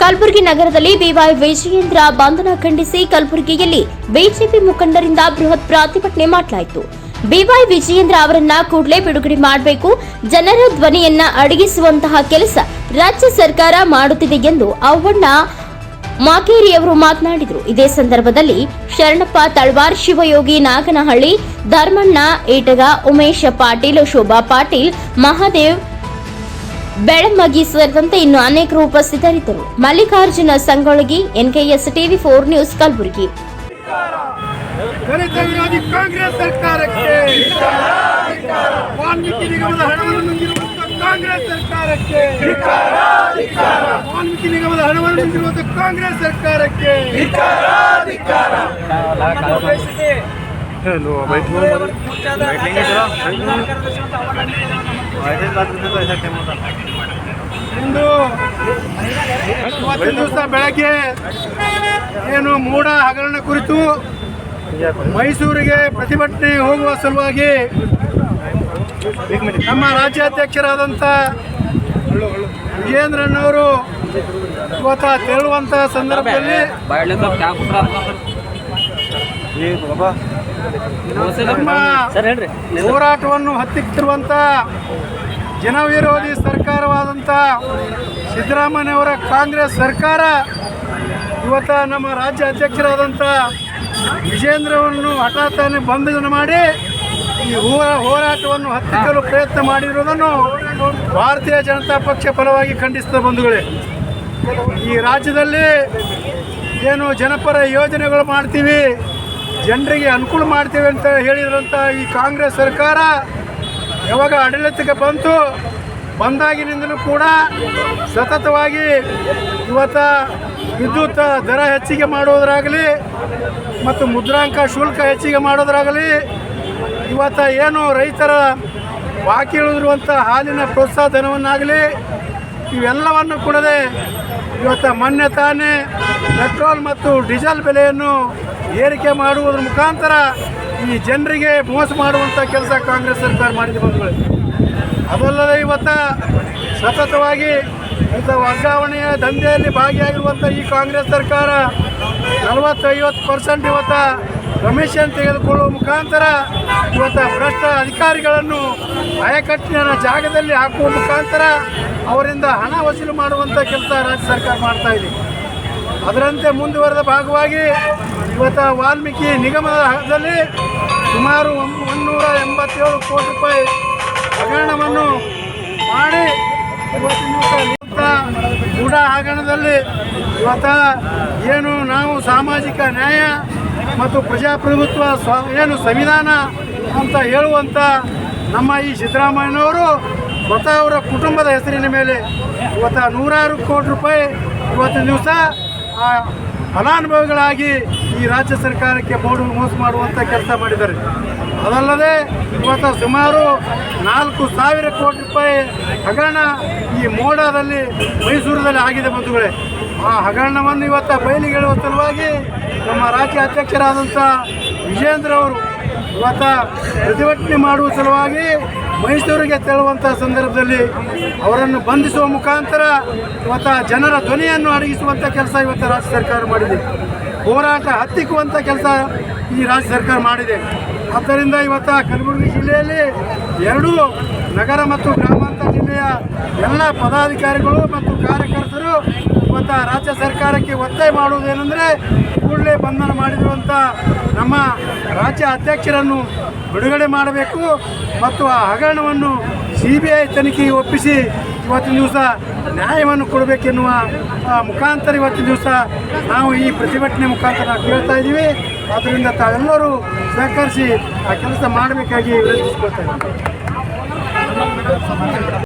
ಕಲಬುರಗಿ ನಗರದಲ್ಲಿ ಬಿವೈ ವಿಜಯೇಂದ್ರ ಬಂಧನ ಖಂಡಿಸಿ ಕಲಬುರಗಿಯಲ್ಲಿ ಬಿಜೆಪಿ ಮುಖಂಡರಿಂದ ಬೃಹತ್ ಪ್ರತಿಭಟನೆ ಮಾಡಲಾಯಿತು. ಬಿವೈ ವಿಜಯೇಂದ್ರ ಅವರನ್ನ ಕೂಡಲೇ ಬಿಡುಗಡೆ ಮಾಡಬೇಕು, ಜನರ ಧ್ವನಿಯನ್ನ ಅಡಗಿಸುವಂತಹ ಕೆಲಸ ರಾಜ್ಯ ಸರ್ಕಾರ ಮಾಡುತ್ತಿದೆ ಎಂದು ಅವಣ್ಣ ಮಾಕೇರಿಯವರು ಮಾತನಾಡಿದರು. ಇದೇ ಸಂದರ್ಭದಲ್ಲಿ ಶರಣಪ್ಪ ತಳ್ವಾರ್, ಶಿವಯೋಗಿ ನಾಗನಹಳ್ಳಿ, ಧರ್ಮಣ್ಣ, ಏಟಗ, ಉಮೇಶ ಪಾಟೀಲ್, ಶೋಭಾ ಪಾಟೀಲ್, ಮಹಾದೇವ್ ಬೆಳಮಗಿ ಸೇರಿದಂತೆ ಇನ್ನು ಅನೇಕರು ಉಪಸ್ಥಿತರಿದ್ದರು Mallikarjuna Sangolagi NKS TV four news Kalaburagi Congress ಸರ್ಕಾರಕ್ಕೆ ವಾಲ್ಮೀಕಿ ನಿಗಮದ ಹಣವನ್ನು ಕಾಂಗ್ರೆಸ್ ಸರ್ಕಾರಕ್ಕೆ ವಾಲ್ಮೀಕಿ ನಿಗಮದ ಹಣವನ್ನು ನುಂಗಿರುವಂತ ಕಾಂಗ್ರೆಸ್ ಸರ್ಕಾರಕ್ಕೆ ಇಂದು ಇವತ್ತಿನ ದಿವಸ ಬೆಳಗ್ಗೆ ಏನು ಮೂಡ ಹಗರಣ ಕುರಿತು ಮೈಸೂರಿಗೆ ಪ್ರತಿಭಟನೆ ಹೋಗುವ ಸಲುವಾಗಿ ನಮ್ಮ ರಾಜ್ಯಾಧ್ಯಕ್ಷರಾದಂಥ ವಿಜೇಂದ್ರಣ್ಣವರು ಇವತ್ತ ತೆರಳುವಂತಹ ಸಂದರ್ಭದಲ್ಲಿ ನಮ್ಮ ಹೋರಾಟವನ್ನು ಹತ್ತಿಕ್ಕಿರುವಂಥ ಜನವಿರೋಧಿ ಸರ್ಕಾರವಾದಂತ ಸಿದ್ದರಾಮಯ್ಯವರ ಕಾಂಗ್ರೆಸ್ ಸರ್ಕಾರ ಇವತ್ತು ನಮ್ಮ ರಾಜ್ಯ ಅಧ್ಯಕ್ಷರಾದಂಥ ವಿಜೇಂದ್ರವನ್ನು ಹಠಾತ್ತನೆ ಬಂಧನ ಮಾಡಿ ಈ ಹೋರಾಟವನ್ನು ಹತ್ತಿಕ್ಕಲು ಪ್ರಯತ್ನ ಮಾಡಿರುವುದನ್ನು ಭಾರತೀಯ ಜನತಾ ಪಕ್ಷ ಫಲವಾಗಿ ಖಂಡಿಸಿದ ಬಂಧುಗಳೇ. ಈ ರಾಜ್ಯದಲ್ಲಿ ಏನು ಜನಪರ ಯೋಜನೆಗಳು ಮಾಡ್ತೀವಿ ಜನರಿಗೆ ಅನುಕೂಲ ಮಾಡ್ತೀವಿ ಅಂತ ಹೇಳಿದ್ರಂಥ ಈ ಕಾಂಗ್ರೆಸ್ ಸರ್ಕಾರ ಯಾವಾಗ ಆಡಳಿತಕ್ಕೆ ಬಂತು, ಬಂದಾಗಿನಿಂದಲೂ ಕೂಡ ಸತತವಾಗಿ ಇವತ್ತ ವಿದ್ಯುತ್ ದರ ಹೆಚ್ಚಿಗೆ ಮಾಡೋದ್ರಾಗಲಿ ಮತ್ತು ಮುದ್ರಾಂಕ ಶುಲ್ಕ ಹೆಚ್ಚಿಗೆ ಮಾಡೋದ್ರಾಗಲಿ ಇವತ್ತು ಏನು ರೈತರ ಬಾಕಿ ಉಳಿದಿರುವಂಥ ಹಾಲಿನ ಪ್ರೋತ್ಸಾಹ ಧನವನ್ನಾಗಲಿ ಇವೆಲ್ಲವನ್ನು ಕೊಡದೆ ಇವತ್ತು ಮೊನ್ನೆ ತಾನೇ ಪೆಟ್ರೋಲ್ ಮತ್ತು ಡೀಸೆಲ್ ಬೆಲೆಯನ್ನು ಏರಿಕೆ ಮಾಡುವುದರ ಮುಖಾಂತರ ಈ ಜನರಿಗೆ ಮೋಸ ಮಾಡುವಂಥ ಕೆಲಸ ಕಾಂಗ್ರೆಸ್ ಸರ್ಕಾರ ಮಾಡಿದೆ ಬಂಧುಗಳೇ. ಅದಲ್ಲದೆ ಇವತ್ತ ಸತತವಾಗಿ ಇಂಥ ವರ್ಗಾವಣೆಯ ದಂಧೆಯಲ್ಲಿ ಭಾಗಿಯಾಗಿರುವಂಥ ಈ ಕಾಂಗ್ರೆಸ್ ಸರ್ಕಾರ ನಲವತ್ತೈವತ್ತು ಪರ್ಸೆಂಟ್ ಇವತ್ತ ಕಮಿಷನ್ ತೆಗೆದುಕೊಳ್ಳುವ ಮುಖಾಂತರ ಇವತ್ತು ಭ್ರಷ್ಟ ಅಧಿಕಾರಿಗಳನ್ನು ಆಯಕಟ್ಟಿನ ಜಾಗದಲ್ಲಿ ಹಾಕುವ ಮುಖಾಂತರ ಅವರಿಂದ ಹಣ ವಸೂಲು ಮಾಡುವಂಥ ಕೆಲಸ ರಾಜ್ಯ ಸರ್ಕಾರ ಮಾಡ್ತಾ ಇದೆ. ಅದರಂತೆ ಮುಂದುವರೆದ ಭಾಗವಾಗಿ ಇವತ್ತು ವಾಲ್ಮೀಕಿ ನಿಗಮದಲ್ಲಿ ಸುಮಾರು ಒಂದು ಮುನ್ನೂರ ಎಂಬತ್ತೇಳು ಕೋಟಿ ರೂಪಾಯಿ ಹಗರಣವನ್ನು ಮಾಡಿ ಇವತ್ತು ಕೂಡ ಹಗರಣದಲ್ಲಿ ಇವತ್ತ ಏನು ನಾವು ಸಾಮಾಜಿಕ ನ್ಯಾಯ ಮತ್ತು ಪ್ರಜಾಪ್ರಭುತ್ವ ಸ್ವ, ಏನು ಸಂವಿಧಾನ ಅಂತ ಹೇಳುವಂಥ ನಮ್ಮ ಈ ಸಿದ್ದರಾಮಯ್ಯನವರು ಸ್ವತಃ ಅವರ ಕುಟುಂಬದ ಹೆಸರಿನ ಮೇಲೆ ಇವತ್ತು ನೂರಾರು ಕೋಟಿ ರೂಪಾಯಿ ಇವತ್ತಿನ ದಿವಸ ಆ ಫಲಾನುಭವಿಗಳಾಗಿ ಈ ರಾಜ್ಯ ಸರ್ಕಾರಕ್ಕೆ ಮೋಡು ಮೋಸ ಮಾಡುವಂಥ ಕೆಲಸ ಮಾಡಿದ್ದಾರೆ. ಅದಲ್ಲದೆ ಇವತ್ತು ಸುಮಾರು ನಾಲ್ಕು ಸಾವಿರ ಕೋಟಿ ರೂಪಾಯಿ ಹಗರಣ ಈ ಮೋಡದಲ್ಲಿ ಮೈಸೂರಿನಲ್ಲಿ ಆಗಿದೆ ಬಂಧುಗಳೇ. ಆ ಹಗರಣವನ್ನು ಇವತ್ತು ಬಯಲಿಗೆ ಹೇಳುವ ಸಲುವಾಗಿ ನಮ್ಮ ರಾಜ್ಯ ಅಧ್ಯಕ್ಷರಾದಂಥ ವಿಜೇಂದ್ರ ಅವರು ಇವತ್ತು ಪ್ರತಿಭಟನೆ ಮಾಡುವ ಸಲುವಾಗಿ ಮೈಸೂರಿಗೆ ತೆರಳುವಂಥ ಸಂದರ್ಭದಲ್ಲಿ ಅವರನ್ನು ಬಂಧಿಸುವ ಮುಖಾಂತರ ಇವತ್ತು ಜನರ ಧ್ವನಿಯನ್ನು ಅಡಗಿಸುವಂಥ ಕೆಲಸ ಇವತ್ತು ರಾಜ್ಯ ಸರ್ಕಾರ ಮಾಡಿದೆ. ಹೋರಾಟ ಹತ್ತಿಕ್ಕುವಂಥ ಕೆಲಸ ಈ ರಾಜ್ಯ ಸರ್ಕಾರ ಮಾಡಿದೆ. ಆದ್ದರಿಂದ ಇವತ್ತು ಕಲಬುರಗಿ ಜಿಲ್ಲೆಯಲ್ಲಿ ಎರಡೂ ನಗರ ಮತ್ತು ಗ್ರಾಮಾಂತರ ಜಿಲ್ಲೆಯ ಎಲ್ಲ ಪದಾಧಿಕಾರಿಗಳು ಮತ್ತು ಕಾರ್ಯಕರ್ತರು ಇವತ್ತು ರಾಜ್ಯ ಸರ್ಕಾರಕ್ಕೆ ಒತ್ತಾಯ ಮಾಡುವುದೇನೆಂದರೆ ಕೂಡಲೇ ಬಂಧನ ಮಾಡಿರುವಂಥ ನಮ್ಮ ರಾಜ್ಯ ಅಧ್ಯಕ್ಷರನ್ನು ಬಿಡುಗಡೆ ಮಾಡಬೇಕು ಮತ್ತು ಆ ಹಗರಣವನ್ನು ಸಿ ಬಿ ಐ ತನಿಖೆಗೆ ಒಪ್ಪಿಸಿ ಇವತ್ತಿನ ದಿವಸ ನ್ಯಾಯವನ್ನು ಕೊಡಬೇಕೆನ್ನುವ ಮುಖಾಂತರ ಇವತ್ತಿನ ದಿವಸ ನಾವು ಈ ಪ್ರತಿಭಟನೆ ಮುಖಾಂತರ ನಾವು ಕೇಳ್ತಾ ಇದ್ದೀವಿ. ಆದ್ದರಿಂದ ತಾವೆಲ್ಲರೂ ಸಹಕರಿಸಿ ಆ ಕೆಲಸ ಮಾಡಬೇಕಾಗಿ ವಿನಂತಿಸ್ಕೊಳ್ತಾ ಇದ್ದೀವಿ.